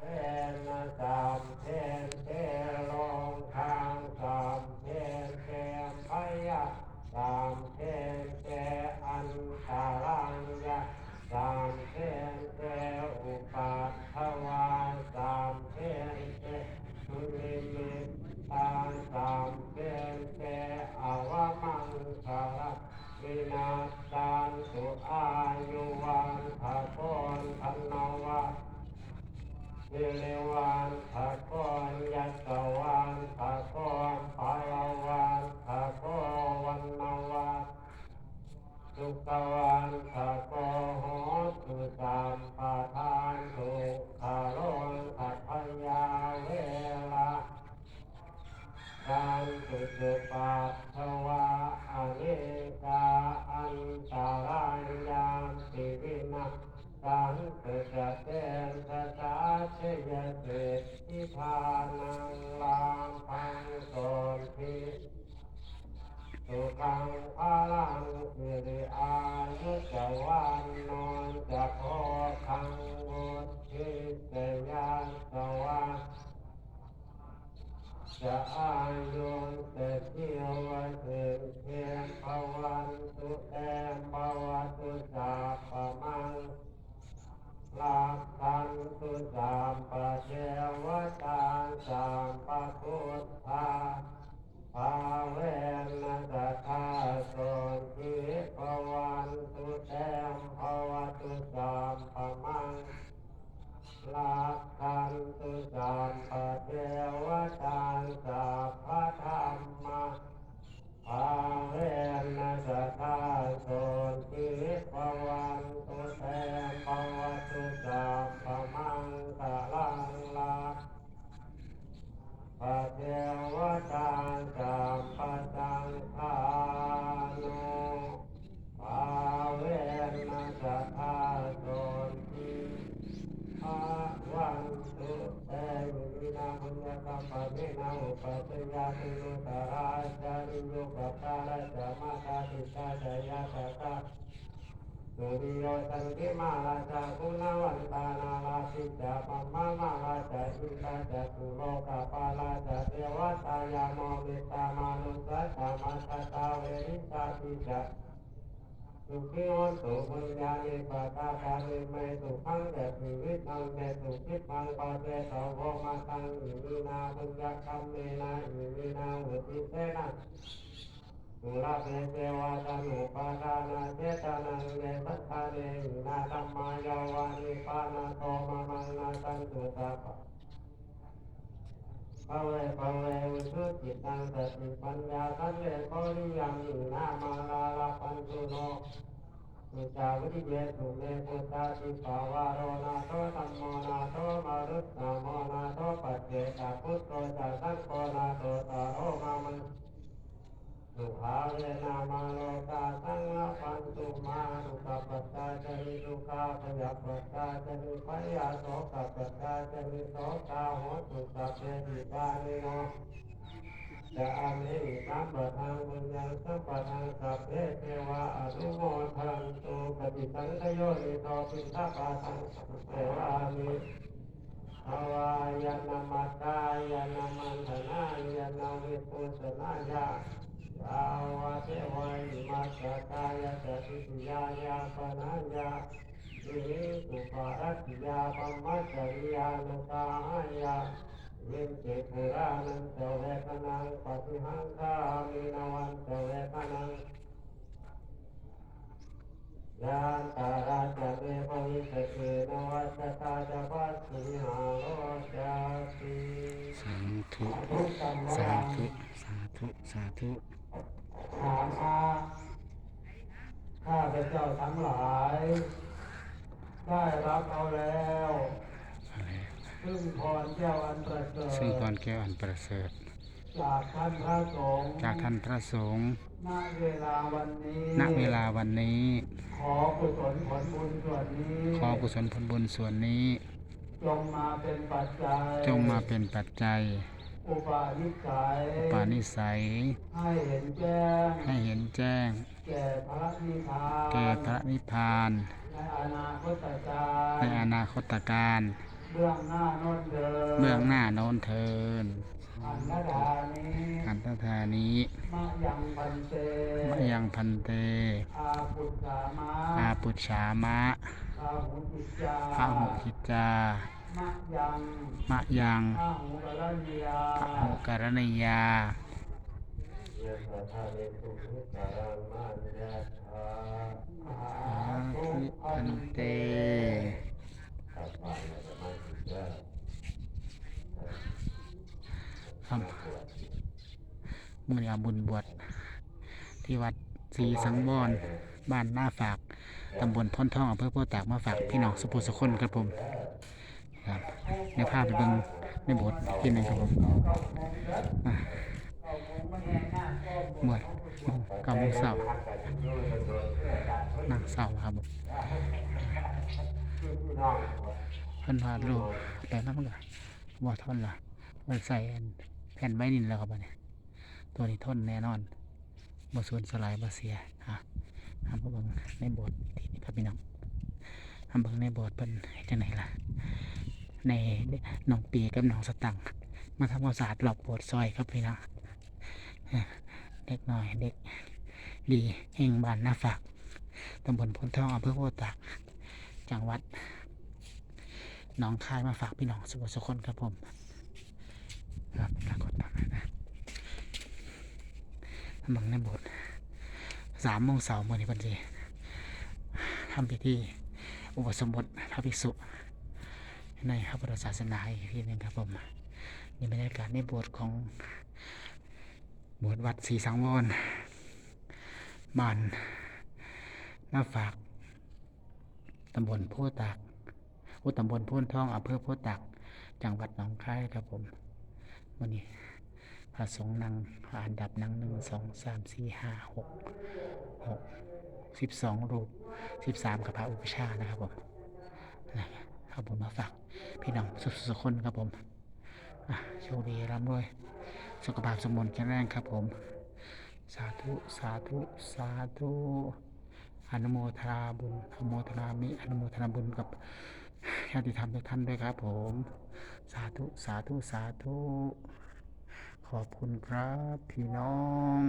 เพนะสามเพนเทลงทางสามเพนเทพยะสามเพนเทอันตารังยะสามเพนเทอุปัฏฐวาสามเพนเทสุนิมิตตาสามเพนเทอวมังคาระวินาศสันตุอายุวันภะโคนพันนวะ วิเลวันภะกอนยัสสวันภะกอนภาลวันภะกอวันนวันสุขวันภะกอโหตุสัมปะทานทุกขโลนขัพยาเวลาการตุสุปัตถวา สันตุจะเตนสตาเชยเตทิพานังลามพังโสทิสุขังพลังสิริอายุจวันโนจะโพคังวุฒิเสยานสวา จะอายุเตเทียวเถิดเพียงภวันตุแอมภวตุสาปะมังลาคันตุสามปะเทวตาสามปะพุทธาภาเวนัสธาโสทิภ วั กัปปะเมนาอุปัสสยาติโลตราจาริโยกัปปะระจามาตาติตาจายาตตาสุริโยสันติมาลาจาคุณวันตานาลาสิจาปัมมามาลาจาอินตาจาตุโลกาปาลาจาเทวตายาโมมิตามานุสัจจามาตตาเวริสาติจา สุขีวัตุปัญญาณิปตาคาริเมสุขังเดสุวิทังเดสุขิปังปะเตตโวมาตังอิมินาบุญญคัมเมนาอิมินาอุติเสนะสุราเปเทวาตานุปาทานาเจตานังเดสัทธาเดหินาธัมมายาวานิปานาโตมามังนาตันตุตาปะ ภเวภเวอุชุจิตังสติปัญญาทันเลโกริยังยินามาลาลาปันตุโนสุจาวิเยสุเมปุตตาติปาวาโรนาโตตัมโมนาโตมารุตนาโมนาโตปัจเจกพุทโตจาสังโกนาโตตาโรมามัน สุภาเวนามาโลกาสังฆปันตุมานุกัปปตตาจริทุก ขาพยาปตตาจริพยาโสกับปปตตาจริโสกาโหตุสัพเพติปาเนิโนจะอามิสัมประทางบุญยังสัมปทางสัพเพเทวาอนุโมทันตุปฏิสังขโยนิโตปิสัพพะทังเทวามิภวายนามัตตายนามันธนายนาวิปุสนายายาวะเทวัยมัสสกายะสติปิยายาปนัญญา อิหิสุปารัตติยาปัมมัสสริยานุตาหายาวินจิปุรานันเตเวทนังปฏิหังคามินวันเตเวทนังยานตาราจะเวภวิสเกนวัสตาจะปัสสิหาโลจาติสาธุทุกสัมสามาธุสาธุสาธุถามอาข้าพเจ้าทั้งหลาย ได้รับเอาแล้วอะไรซึ่งพรแก้วอันประเสริฐซึ่งพรแก้วอันประเสริฐจากท่านพระสงฆ์จากท่านพระสงฆ์ณเวลาวันนี้ณเวลาวันนี้ ขอกุศลผลบุญส่วนนี้ ขอกุศลผลบุญส่วนนี้ จงมาเป็นปัจจัย จงมาเป็นปัจจัย อุปาณิสัยอุปาณิสัย ให้เห็นแจ้ง ให้เห็นแจ้ง แก่พระนิพพานแก่พระนิพพาน ในอนาคตกาในรอนาคตการขเบื้องหน้าโนนเดินเบื้องหน้าโน้นเทินอันนดานี้อันตธานี้มะยังปันเตมะยังพันเต อาปุตตามะอาปุจฉามะอาหุติจาพระหุกิจามะยังมะยังอาหุกรณียาพระหุการณยา เยสทะเลตุหิตารังมันยะทาอาสาตุธุอัพันเตเตกลับบ้านแล้วก็มาถึงแล้วครับมือนี้เอาบุญบวชที่วัดศรีสังวรบ้านหน้าฝากตำบลพ้นท่องอำเภอโพตากมาฝากพี่น้องสุโภสุคนครับผมครับในภาพไปเบิ่งในโบทที่หนึ่งครับผม อะหมวดเก้าโมงเช้านั่งเศร้าครับเพิ่นวาดรูปแต่นั่นก็บ่ทนล่ะมันใส่แผ่นใบนินแล้วครับบัดนี้ตัวนี้ทนแน่นอนบ่สูญสลายบ่เสียฮะทำเบิ่งในบทที่นี่ครับพี่น้องทำเบิ่งในบทเพิ่นเฮ็ดจังไดล่ะ ในน้องปีกับน้องสตังค์มาทำความสะอาดรอบโบสถ์ซอยครับพี่น้อง เด็กน้อยเด็กดีแห่งบ้านนาฝากตำบลพนทองอำเภอโพตากจังหวัดหนองคายมาฝากพี่น้องสุขสุขคนครับผมครับปรากฏตามนั้นนะทำบังในโบสถ์สามโมงเสาร์มื่อนี้พันจีทำพิธีอุปสมบทพระภิกษุ ในพระพุทธศาสนาอีกทีหนึงครับผมนี่บรรยากาศในโบสถ์ของ บสถ์วัดศรีสังวรบ้านนาฝากตำบลโพตากอุตำบลโพ้นทองอำเภอโพธิ์ตากจังหวัดหนองคายครับผมวันนี้พระสงฆ์นั่งอันดับนั่งหนึ่งสองสามสี่ห้าหกหกสิบสองรูปสิบสามกับพระอุปชานะครับผมนะครับผมมาฝากพี่น้องสุขๆคนครับผมโชคดีร่ำรวย สุขภาพสมบูรณ์แข็งแรงครับผม สาธุ สาธุ สาธุอนุโมทนาบุญอนุโมทนามิอนุโมทนาบุญกับญาติธรรมทุกท่านด้วยครับผม สาธุ สาธุ สาธุ ขอบคุณครับพี่น้อง